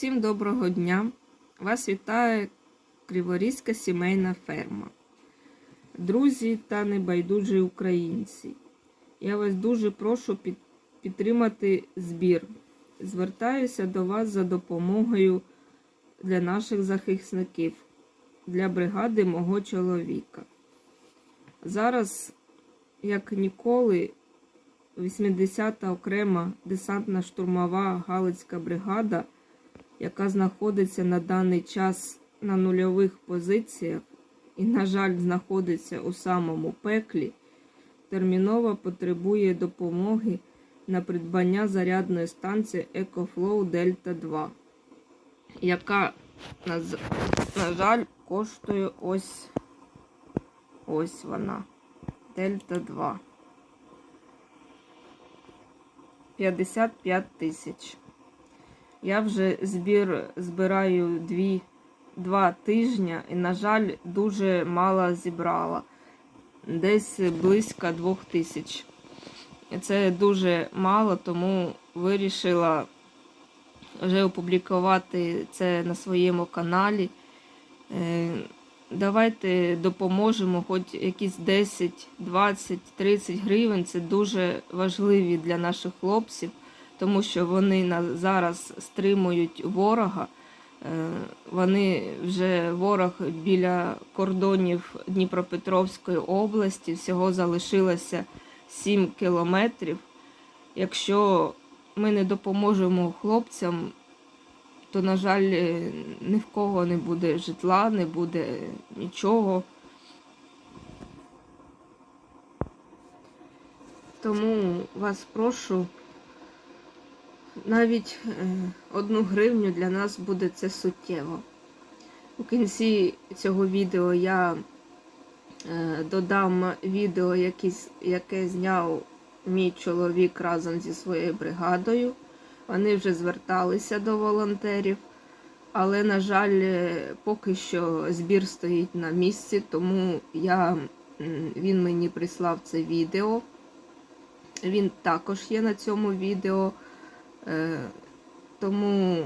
Всім доброго дня! Вас вітає Криворізька сімейна ферма. Друзі та небайдужі українці. Я вас дуже прошу під- підтримати збір. Звертаюся до вас за допомогою для наших захисників, для бригади мого чоловіка. Зараз, як ніколи, 80-та окрема десантна штурмова Галицька бригада, яка знаходиться на даний час на нульових позиціях і, на жаль, знаходиться у самому пеклі, терміново потребує допомоги на придбання зарядної станції EcoFlow Delta 2, яка, на, жаль, коштує ось ось вона. Delta 2. 55 тисяч. Я вже збір збираю дві, два тижні і, на жаль, дуже мало зібрала. Десь близько двох тисяч. Це дуже мало, тому вирішила вже опублікувати це на своєму каналі. Е, Давайте допоможемо, хоч якісь 10, 20, 30 гривень. Це дуже важливі для наших хлопців, тому що вони зараз стримують ворога. Е, Вони вже ворог біля кордонів Дніпропетровської області. Всього залишилося 7 кілометрів. Якщо ми не допоможемо хлопцям, то, на жаль, е, ні в кого не буде житла, не буде нічого. Тому вас прошу, навіть е, одну гривню для нас буде це суттєво. У кінці цього відео я е, додам відео, яке зняв мій чоловік разом зі своєю бригадою. Вони вже зверталися до волонтерів, але, на жаль, е, поки що збір стоїть на місці, тому я, він мені прислав це відео. Він також є на цьому відео. Е, Тому,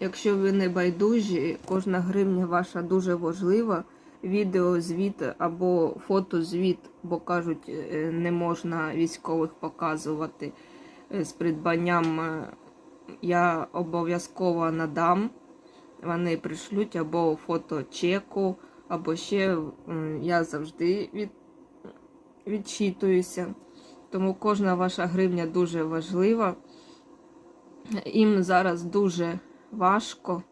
якщо ви не байдужі, кожна гривня ваша дуже важлива. Відеозвіт або фотозвіт, бо кажуть, е, не можна військових показувати е, з придбанням. Я обов'язково надам. Вони пришлють або фото чеку, або ще я завжди від, відчитуюся. Тому кожна ваша гривня дуже важлива. Їм зараз дуже важко.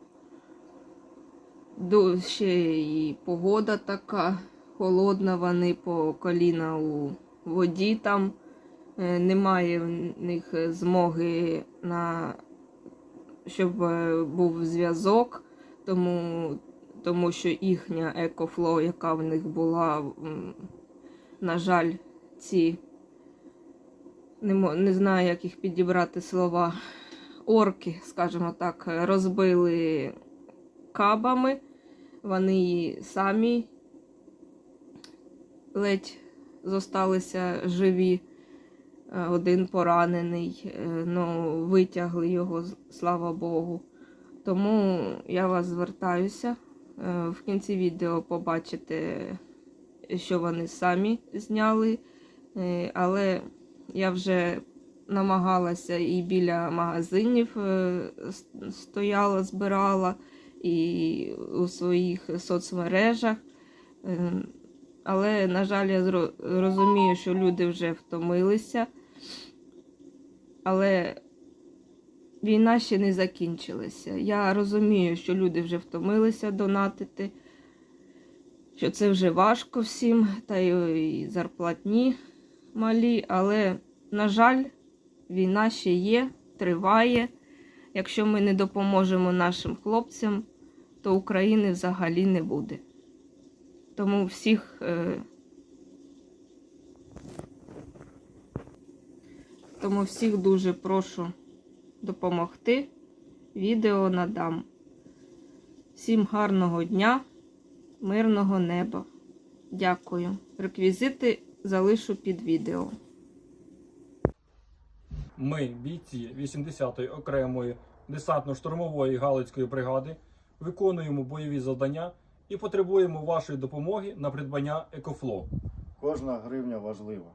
Ще і погода така холодна, вони по коліна у воді там. Е, Немає в них змоги на щоб е, був зв'язок, тому, тому що їхня екофлоу, яка в них була, на жаль, ці не, не знаю, як їх підібрати слова. Орки, скажімо так, розбили кабами. Вони її самі ледь зосталися живі. Е, Один поранений, е, ну, витягли його, слава Богу. Тому я вас звертаюся. Е, В кінці відео побачите, що вони самі зняли. Але я вже намагалася і біля магазинів е, стояла, збирала, і у своїх соцмережах. Е, Але, на жаль, я розумію, що люди вже втомилися. Але війна ще не закінчилася. Я розумію, що люди вже втомилися донатити, що це вже важко всім, та й зарплатні малі. Але, на жаль, війна ще є, триває. Якщо ми не допоможемо нашим хлопцям, то України взагалі не буде. Тому всіх. Е... Тому всіх дуже прошу допомогти. Відео надам. Всім гарного дня, мирного неба. Дякую. Реквізити залишу під відео. Ми, бійці 80-ї окремої десантно-штурмової Галицької бригади, виконуємо бойові завдання і потребуємо вашої допомоги на придбання Екофло. Кожна гривня важлива.